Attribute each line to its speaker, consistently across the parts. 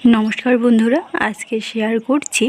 Speaker 1: নমস্কার বন্ধুরা, আজকে শেয়ার করছি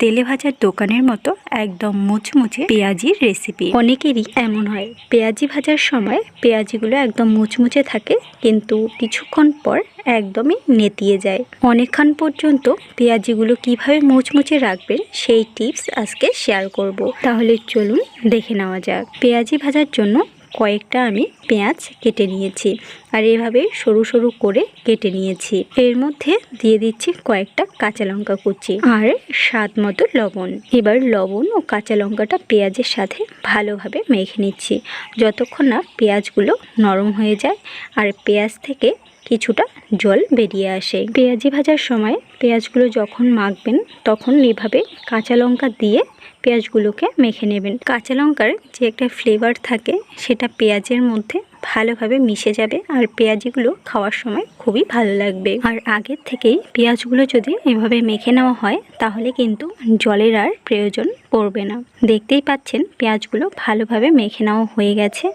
Speaker 1: তেলে ভাজার দোকানের মতো একদম মুচমুচে পেঁয়াজির রেসিপি অনেকেরই এমন হয়, পেঁয়াজি ভাজার সময় পেঁয়াজিগুলো একদম মুচমুচে থাকে, কিন্তু কিছুক্ষণ পর একদমই নেতিয়ে যায়। অনেকক্ষণ পর্যন্ত পেঁয়াজিগুলো কীভাবে মুচমুচে রাখবেন সেই টিপস আজকে শেয়ার করব। তাহলে চলুন দেখে নেওয়া যাক। পেঁয়াজি ভাজার জন্য কয়েকটা আমি পেঁয়াজ কেটে নিয়েছি আর এভাবে সরু সরু করে কেটে নিয়েছি। এর মধ্যে দিয়ে দিচ্ছি কয়েকটা কাঁচা লঙ্কা কুচি আর স্বাদ মতো লবণ। এবার লবণ ও কাঁচা লঙ্কাটা পেঁয়াজের সাথে ভালোভাবে মেখে নিচ্ছি। যতক্ষণ না পেঁয়াজগুলো নরম হয়ে যায় আর পেঁয়াজ থেকে কিছুটা জল বেরিয়ে আসে। পেঁয়াজি ভাজার সময় পেঁয়াজগুলো যখন মাখবেন, তখন এভাবে কাঁচা লঙ্কা দিয়ে পেঁয়াজগুলোকে মেখে নেবেন। কাঁচা লঙ্কার যে একটা ফ্লেভার থাকে, সেটা পেঁয়াজের মধ্যে ভালোভাবে মিশে যাবে আর পেঁয়াজিগুলো খাওয়ার সময় খুবই ভালো লাগবে। আর আগের থেকেই পেঁয়াজগুলো যদি এভাবে মেখে নেওয়া হয়, তাহলে কিন্তু জলের আর প্রয়োজন পড়বে না। দেখতেই পাচ্ছেন পেঁয়াজগুলো ভালোভাবে মেখে নেওয়া হয়ে গেছে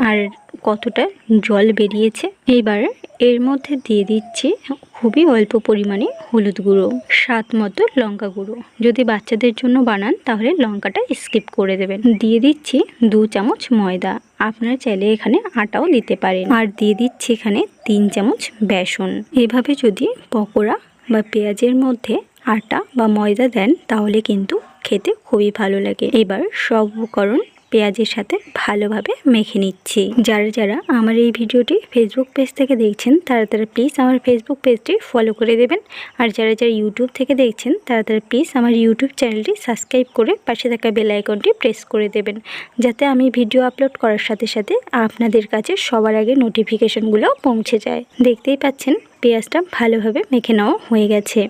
Speaker 1: আর কতটা জল বেরিয়েছে। এবার এর মধ্যে দিয়ে দিচ্ছি খুবই অল্প পরিমাণে হলুদ গুঁড়ো, স্বাদ মতো লঙ্কা গুঁড়ো। যদি বাচ্চাদের জন্য বানান, তাহলে লঙ্কাটা স্কিপ করে দেবেন। দিয়ে দিচ্ছি দু চামচ ময়দা। আপনারা চাইলে এখানে আটাও দিতে পারেন। আর দিয়ে দিচ্ছি এখানে তিন চামচ বেসন। এভাবে যদি পকোড়া বা পেঁয়াজের মধ্যে আটা বা ময়দা দেন, তাহলে কিন্তু খেতে খুবই ভালো লাগে। এবার সব উপকরণ পেঁয়াজের সাথে ভালোভাবে মেখে নিচ্ছি। যারা যারা আমার এই ভিডিওটি ফেসবুক পেজ থেকে দেখছেন, তারা তারা প্লিজ আমার ফেসবুক পেজটি ফলো করে দেবেন। আর যারা যারা ইউটিউব থেকে দেখছেন, তারা তারা প্লিজ আমার ইউটিউব চ্যানেলটি সাবস্ক্রাইব করে পাশে থাকা বেল আইকনটি প্রেস করে দেবেন। যাতে আমি ভিডিও আপলোড করার সাথে সাথে আপনাদের কাছে সবার আগে নোটিফিকেশনগুলো পৌঁছে যায়। দেখতেই পাচ্ছেন, পেঁয়াজটা ভালোভাবে মেখে নেওয়া হয়ে গেছে।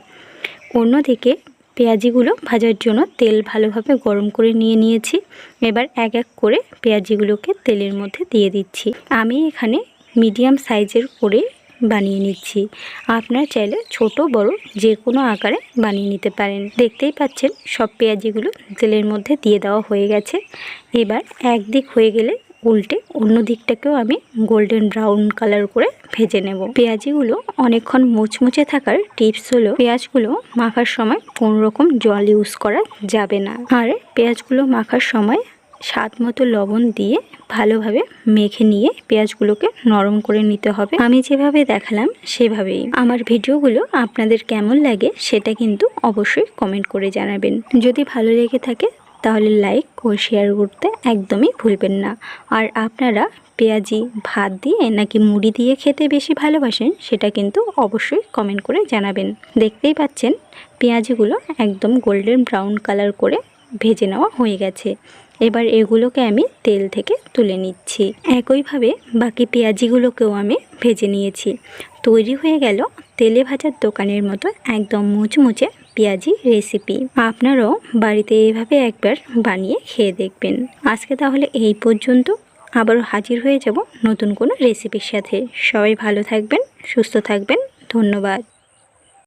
Speaker 1: অন্যদিকে পেঁয়াজিগুলো ভাজার জন্য তেল ভালোভাবে গরম করে নিয়ে নিয়েছি। এবার এক এক করে পেঁয়াজিগুলোকে তেলের মধ্যে দিয়ে দিচ্ছি। আমি এখানে মিডিয়াম সাইজের করে বানিয়ে নিচ্ছি। আপনারা চাইলে ছোট, বড় যে কোনো আকারে বানিয়ে নিতে পারেন। দেখতেই পাচ্ছেন সব পেঁয়াজিগুলো তেলের মধ্যে দিয়ে দেওয়া হয়ে গেছে। এবার একদিক হয়ে গেলে উল্টে অন্য দিকটাকেও আমি গোল্ডেন ব্রাউন কালার করে ভেজে নেব। পেঁয়াজিগুলো অনেকক্ষণ মুচমুচে থাকার টিপস হলো, পেঁয়াজগুলো মাখার সময় কোনো রকম জল ইউজ করা যাবে না। আর পেঁয়াজগুলো মাখার সময় স্বাদ মতো লবণ দিয়ে ভালোভাবে মেখে নিয়ে পেঁয়াজগুলোকে নরম করে নিতে হবে। আমি যেভাবে দেখালাম সেভাবেই। আমার ভিডিওগুলো আপনাদের কেমন লাগে সেটা কিন্তু অবশ্যই কমেন্ট করে জানাবেন। যদি ভালো লেগে থাকে তাহলে লাইক ও শেয়ার করতে একদমই ভুলবেন না। আর আপনারা পেঁয়াজি, ভাত দিয়ে নাকি মুড়ি দিয়ে খেতে বেশি ভালোবাসেন, সেটা কিন্তু অবশ্যই কমেন্ট করে জানাবেন। দেখতেই পাচ্ছেন, পেঁয়াজিগুলো একদম গোল্ডেন ব্রাউন কালার করে ভেজে নেওয়া হয়ে গেছে। এবার এগুলোকে আমি তেল থেকে তুলে নিচ্ছি। একইভাবে বাকি পেঁয়াজিগুলোকেও আমি ভেজে নিয়েছি। তৈরি হয়ে গেল তেলে ভাজার দোকানের মতো একদম মুচমুচে পেঁয়াজি রেসিপি আপনারাও বাড়িতে এভাবে একবার বানিয়ে খেয়ে দেখবেন। আজকে তাহলে এই পর্যন্ত। আবারও হাজির হয়ে যাব নতুন কোনো রেসিপির সাথে। সবাই ভালো থাকবেন, সুস্থ থাকবেন। ধন্যবাদ।